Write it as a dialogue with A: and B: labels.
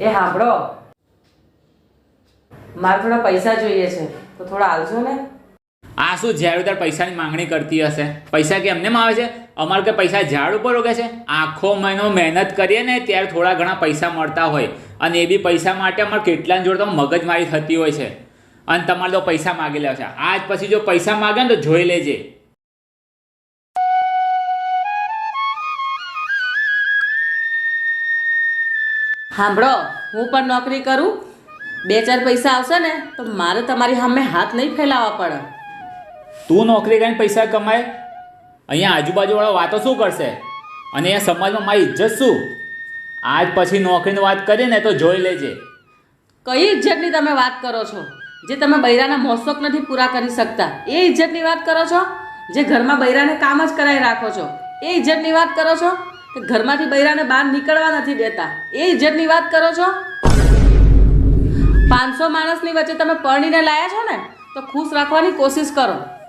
A: એ સાંભળો. મારે થોડા પૈસા જોઈએ છે, તો થોડા આવજો ને.
B: આ શું જ્યારે ત્યારે પૈસાની માંગણી કરતી હશે? પૈસા કેમ એમને આવે છે? અમારે કે પૈસા ઝાડ ઉપર ઉગે છે? આખો મહિનો મહેનત કરીએ ને ત્યારે થોડા ઘણા પૈસા મળતા હોય. અને એ બી પૈસા માટે અમારે કેટલા જોડે તો મગજમારી થતી હોય છે. અને તમારે તો પૈસા માગી લેવા છે. આજ પછી જો પૈસા માગે ને તો જોઈ લેજે.
A: સાંભળો હું પણ નોકરી કરું. બે ચાર પૈસા આવશે ને તો મારે તમારી સામે હાથ નહીં ફેલાવવા પડે.
B: તું નોકરી કરીને પૈસા કમાય. અહીંયા આજુબાજુવાળા વાતો શું કરશે? અને અહીંયા સમાજમાં મારી ઇજ્જત શું? આજ પછી નોકરીની વાત કરીએ ને તો જોઈ લેજે.
A: કઈ ઇજ્જતની તમે વાત કરો છો? જે તમે બૈરાના મોસોક નથી પૂરા કરી શકતા. એ ઇજ્જતની વાત કરો છો? જે ઘરમાં બૈરાને કામ જ કરાવી રાખો છો. એ ઇજ્જતની વાત કરો છો? કે ઘરમાંથી બૈરાને બહાર નીકળવા નથી દેતા. એ ઇજ્જતની વાત કરો છો? પાંચસો માણસની વચ્ચે તમે પરણીને લાયા છો ને? તો ખુશ રાખવાની કોશિશ કરો.